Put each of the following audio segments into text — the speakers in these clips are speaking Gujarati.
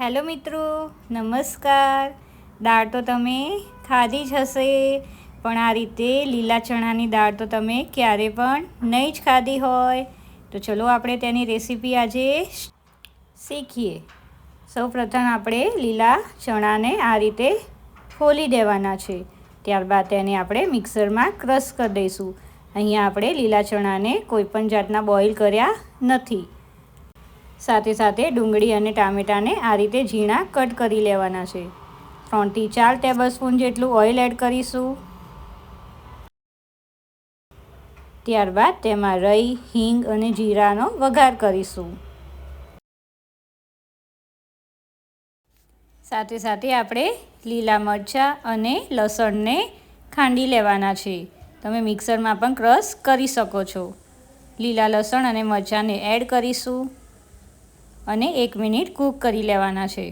હેલો મિત્રો, નમસ્કાર. દાળ તો તમે ખાધી જ હશે, પણ આ રીતે લીલા ચણાની દાળ તો તમે ક્યારે પણ નહીં જ ખાધી હોય. તો ચલો આપણે તેની રેસીપી આજે શીખીએ. સૌપ્રથમ આપણે લીલા ચણાને આ રીતે ખોલી દેવાના છે. ત્યારબાદ તેને આપણે મિક્સરમાં ક્રશ કરી દઈશું. અહીંયા આપણે લીલા ચણાને કોઈપણ જાતના બોઇલ કર્યા નથી. સાથે સાથે ડુંગળી અને ટામેટાને આ રીતે ઝીણા કટ કરી લેવાના છે. ત્રણથી ચાર ટેબલ સ્પૂન જેટલું ઓઇલ એડ કરીશું. ત્યારબાદ તેમાં રઈ, હિંગ અને જીરાનો વઘાર કરીશું. સાથે સાથે આપણે લીલા મરચાં અને લસણને ખાંડી લેવાના છે. તમે મિક્સરમાં પણ ક્રશ કરી શકો છો. લીલા લસણ અને મરચાંને એડ કરીશું. અને એક મિનિટ કૂક કરી લેવાના છે.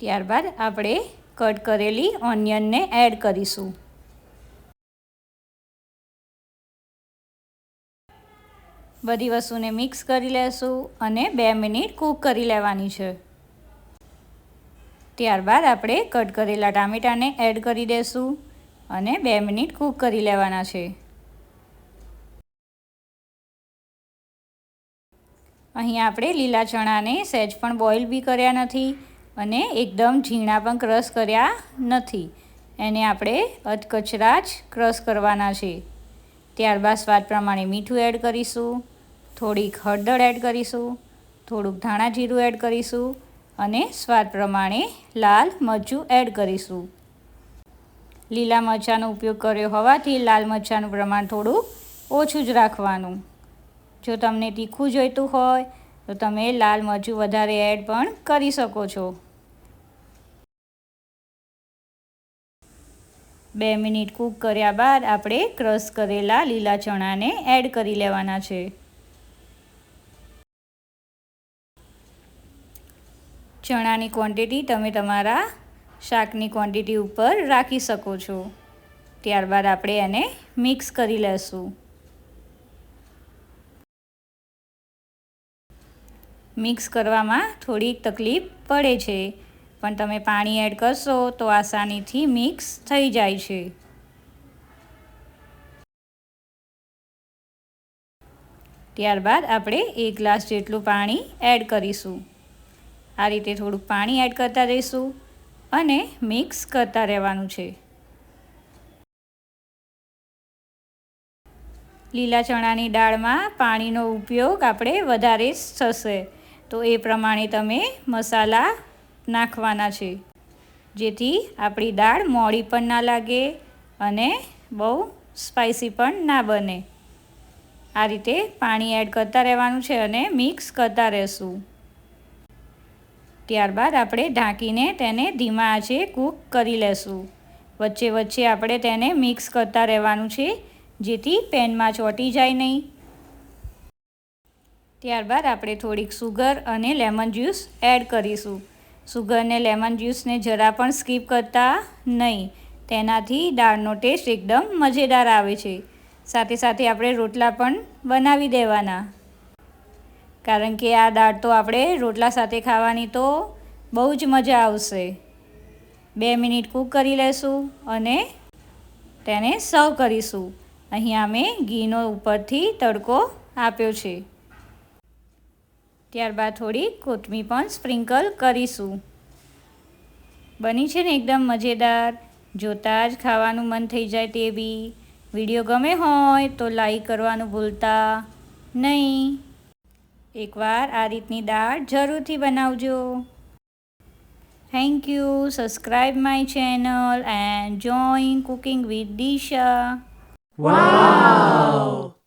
ત્યારબાદ આપણે કટ કરેલી ઓનિયનને એડ કરીશું. બધી વસ્તુને મિક્સ કરી લેશું અને બે મિનિટ કૂક કરી લેવાની છે. ત્યારબાદ આપણે કટ કરેલા ટામેટાને એડ કરી દઈશું અને બે મિનિટ કૂક કરી લેવાના છે. અહીં આપણે લીલા ચણાને સહેજ પણ બોઇલ બી કર્યા નથી અને એકદમ ઝીણા પણ ક્રશ કર્યા નથી. એને આપણે અધકચરા જ ક્રશ કરવાના છે. ત્યારબાદ સ્વાદ પ્રમાણે મીઠું એડ કરીશું, થોડીક હળદર એડ કરીશું, થોડુંક ધાણા જીરું એડ કરીશું અને સ્વાદ પ્રમાણે લાલ મરચું એડ કરીશું. લીલા મરચાંનો ઉપયોગ કર્યો હોવાથી લાલ મરચાંનું પ્રમાણ થોડું ઓછું જ રાખવાનું. જો તમને તીખું જોઈતું હોય, તો તમે લાલ મરચું વધારે એડ પણ કરી શકો છો. બે મિનિટ કૂક કર્યા બાદ આપણે ક્રશ કરેલા લીલા ચણાને એડ કરી લેવાના છે. ચણાની ક્વોન્ટિટી તમે તમારા શાકની ક્વોન્ટિટી ઉપર રાખી શકો છો. ત્યારબાદ આપણે એને મિક્સ કરી લેશું. મિક્સ કરવામાં થોડીક તકલીફ પડે છે. પણ તમે પાણી એડ કરશો તો આસાનીથી મિક્સ થઈ જાય છે. ત્યારબાદ આપણે એક ગ્લાસ જેટલું પાણી એડ કરીશું. આ રીતે થોડુંક પાણી એડ કરતા રહીશું અને મિક્સ કરતા રહેવાનું છે. લીલા ચણાની દાળમાં પાણીનો ઉપયોગ આપણે વધારે થશે. તો એ પ્રમાણે તમે મસાલા નાખવાના છે. જેથી આપણી દાળ મોડી પણ ના લાગે અને બહુ સ્પાઇસી પણ ના બને. આ રીતે પાણી એડ કરતા રહેવાનું છે અને મિક્સ કરતા રહેશું. ત્યારબાદ આપણે ઢાંકીને તેને ધીમા આંચે કૂક કરી લેશું. વચ્ચે વચ્ચે આપણે તેને મિક્સ કરતા રહેવાનું છે. જેથી પેનમાં ચોંટી જાય નહીં. ત્યારબાદ આપણે થોડીક સુગર અને લેમન જ્યુસ એડ કરીશું. સુગર ને લેમન જ્યુસને જરા પણ સ્કીપ કરતા નહીં. તેનાથી દાળનો ટેસ્ટ એકદમ મજેદાર આવે છે. સાથે સાથે આપણે રોટલા પણ બનાવી દેવાના. કારણ કે આ દાળ તો આપણે રોટલા સાથે ખાવાની તો બહુ જ મજા આવશે. બે મિનિટ કૂક કરી લેશું અને તેને સર્વ કરીશું. અહીંયા મેં ઘીનો ઉપરથી તડકો આપ્યો છે. ત્યારબાદ થોડી કોથમી પણ સ્પ્રિંકલ કરીશું. બની છે ને એકદમ મજેદાર. જોતાં જ ખાવાનું મન થઈ જાય તેવી. વીડિયો ગમે હોય તો લાઈક કરવાનું ભૂલતા નહીં. એકવાર આ રીતની દાળ જરૂરથી બનાવજો. Thank you subscribe my channel and join cooking with Disha Wow!